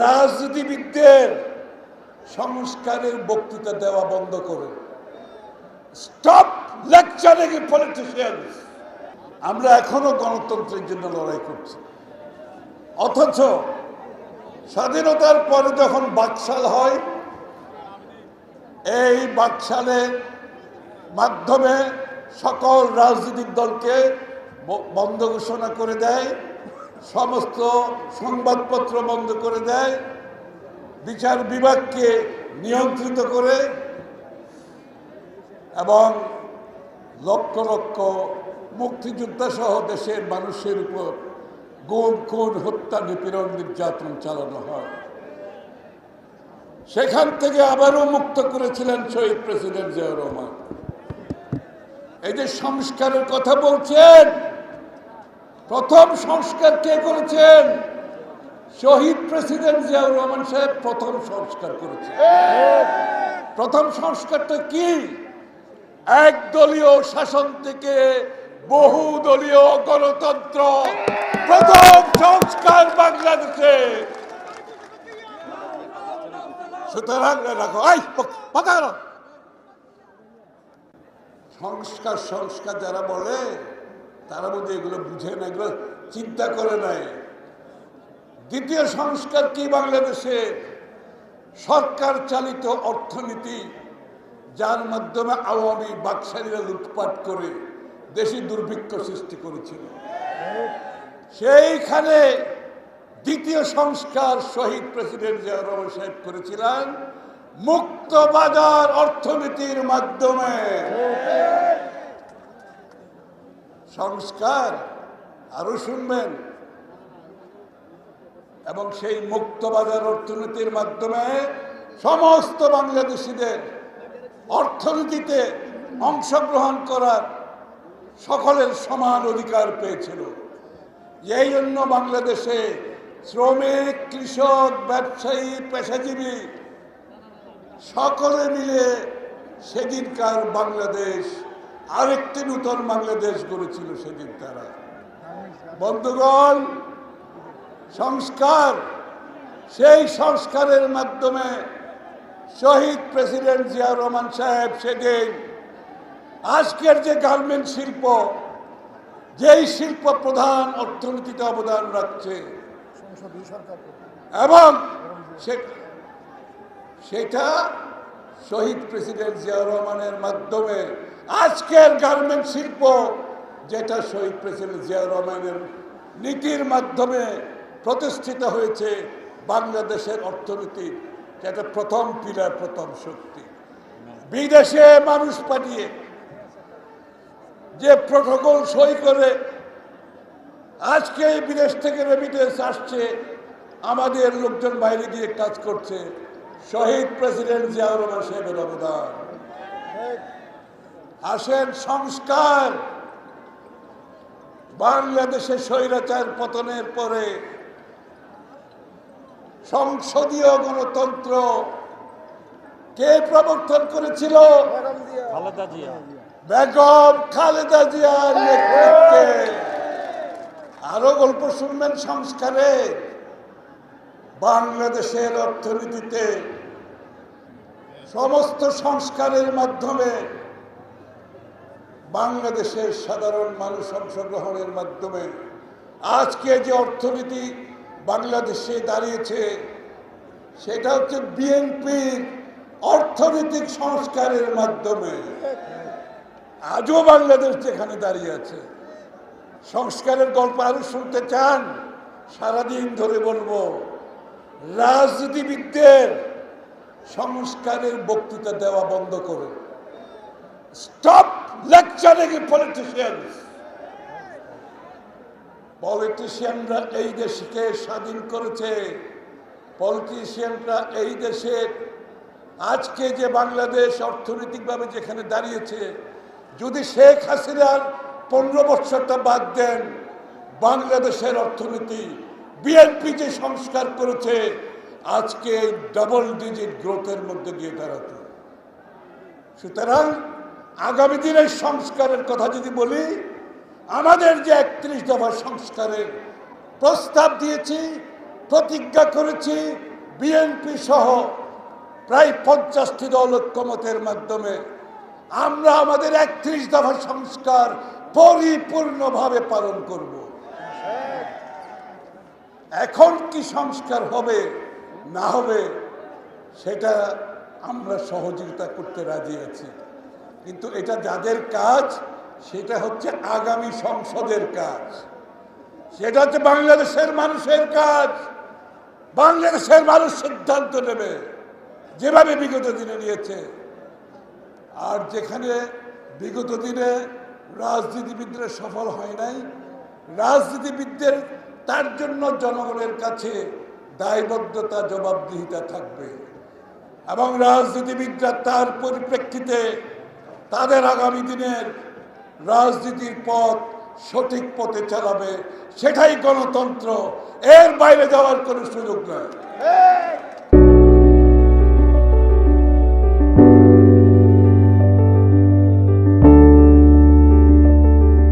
রাজনীতিবিদদের সংস্কারের বক্তৃতা দেওয়া বন্ধ করে। স্টপ লেকচারিং পলিটিশিয়ানস আমরা এখনও গণতন্ত্রের জন্য লড়াই করছি। অথচ স্বাধীনতার পরে যখন বাকশাল হয়, এই বাকশালের মাধ্যমে সকল রাজনৈতিক দলকে বন্ধ ঘোষণা করে দেয়। সমস্ত সংবাদপত্র বন্ধ করে দেয়, বিচার বিভাগকে নিয়ন্ত্রিত করে, এবং লক্ষ লক্ষ মুক্তিযোদ্ধা সহ দেশের মানুষের উপর গুম, খুন, হত্যা, নিপীড়ন, নির্যাতন চালানো হয়। সেখান থেকে আবারও মুক্ত করেছিলেন শহীদ প্রেসিডেন্ট জিয়াউর রহমান। এই যে সংস্কারের কথা বলছেন প্রথম সংস্কার কে করেছেন? শহীদ প্রেসিডেন্ট জিয়াউর রহমান সাহেব প্রথম সংস্কার করেছেন। প্রথম সংস্কারটা কি? একদলীয় শাসন থেকে বহুদলীয় গণতন্ত্র। প্রথম সংস্কার বাংলাদেশে। সুতরাং রাখো করো সংস্কার সংস্কার যারা বলে তারা বোধ এগুলো বুঝে না, এগুলো চিন্তা করে নাই। দ্বিতীয় সংস্কার কি বাংলাদেশে? সরকার চালিত অর্থনীতি, যার মাধ্যমে আওয়ামী বাকশালীরা লুটপাট করে দেশি দুর্ভিক্ষ সৃষ্টি করেছিল। সেইখানে দ্বিতীয় সংস্কার শহীদ প্রেসিডেন্ট রহমান সাহেব করেছিলেন মুক্ত বাজার অর্থনীতির মাধ্যমে। সংস্কার, আরও শুনবেন। এবং সেই মুক্ত বাজার অর্থনীতির মাধ্যমে সমস্ত বাংলাদেশিদের অর্থনীতিতে অংশগ্রহণ করার সকলের সমান অধিকার পেয়েছিল। এই জন্য বাংলাদেশে শ্রমিক, কৃষক, ব্যবসায়ী, পেশাজীবী সকলে মিলে সেদিনকার বাংলাদেশ আরেকটি নূতন বাংলাদেশ গড়েছিল সেদিন তারা। বন্ধুগণ, সংস্কার, সেই সংস্কারের মাধ্যমে শহীদ প্রেসিডেন্ট জিয়া রহমান সাহেব সেদিন আজকের যে গার্মেন্ট শিল্প, যেই শিল্প প্রধান অর্থনীতিতে অবদান রাখছে, এবং সেটা শহীদ প্রেসিডেন্ট জিয়া রহমানের মাধ্যমে আজকের গার্মেন্ট শিল্প, যেটা শহীদ প্রেসিডেন্ট জিয়াউর রহমানের নীতির মাধ্যমে প্রতিষ্ঠিত হয়েছে বাংলাদেশের অর্থনীতি, যেটা প্রথম পিলার, প্রথম শক্তি। বিদেশে মানুষ পাঠিয়ে যে প্রোটোকল সই করে আজকে বিদেশ থেকে রেমিটেন্স আসছে, আমাদের লোকজন বাইরে গিয়ে কাজ করছে। শহীদ প্রেসিডেন্ট জিয়াউর রহমান সাহেবের অবদান। আসেন সংস্কার। বাংলাদেশে স্বৈরাচার পতনের পরে সংসদীয় গণতন্ত্র কে প্রবর্তন করেছিল? বেগম খালেদা জিয়ার নেতৃত্বে। আরও গল্প শুনবেন সংস্কারে। বাংলাদেশের অর্থনীতিতে সমস্ত সংস্কারের মাধ্যমে বাংলাদেশের সাধারণ মানুষ অংশগ্রহণের মাধ্যমে আজকে যে অর্থনীতি বাংলাদেশে দাঁড়িয়েছে, সেটা হচ্ছে বিএনপির অর্থনৈতিক সংস্কারের মাধ্যমে। আজও বাংলাদেশ যেখানে দাঁড়িয়ে আছে, সংস্কারের গল্প আরও শুনতে চান, সারাদিন ধরে বলব, রাজনীতিবিদদের সংস্কারের বক্তৃতা দেওয়া বন্ধ করে স্টপ লেকচারিং পলিটিশিয়ানস পলিটিশিয়ানরা এই দেশকে স্বাধীন করেছে। পলিটিশিয়ানরা এই দেশের আজকে যে বাংলাদেশ অর্থনৈতিকভাবে যেখানে দাঁড়িয়েছে, যদি শেখ হাসিনার পনেরো বছরটা বাদ দেন, বাংলাদেশের অর্থনীতি বিএনপি যে সংস্কার করেছে, আজকে ডাবল ডিজিট গ্রোথের মধ্যে দিয়ে দাঁড়াতে। সুতরাং আগামী দিনের সংস্কারের কথা যদি বলি, আমাদের যে একত্রিশ দফা সংস্কারের প্রস্তাব দিয়েছি, প্রতিজ্ঞা করেছি, বিএনপি সহ প্রায় পঞ্চাশটি দল ঐক্যমতের মাধ্যমে আমরা আমাদের একত্রিশ দফা সংস্কার পরিপূর্ণভাবে পালন করব। এখন কি সংস্কার হবে, না হবে, সেটা আমরা সহযোগিতা করতে রাজি আছি। কিন্তু এটা যাদের কাজ, সেটা হচ্ছে আগামী সংসদের কাজ। সেটা হচ্ছে বাংলাদেশের মানুষের কাজ। বাংলাদেশের মানুষ সিদ্ধান্ত নেবে, যেভাবে বিগত দিনে নিয়েছে। আর যেখানে বিগত দিনে রাজনীতিবিদরা সফল হয় নাই, রাজনীতিবিদদের, তার জন্য জনগণের কাছে দায়বদ্ধতা, জবাবদিহিতা থাকবে। এবং রাজনীতিবিদরা তার পরিপ্রেক্ষিতে তাদের আগামী দিনের রাজনীতির পথ সঠিক পথে চালাবে, সেটাই গণতন্ত্র। এর বাইরে যাওয়ার কোনো সুযোগ নয়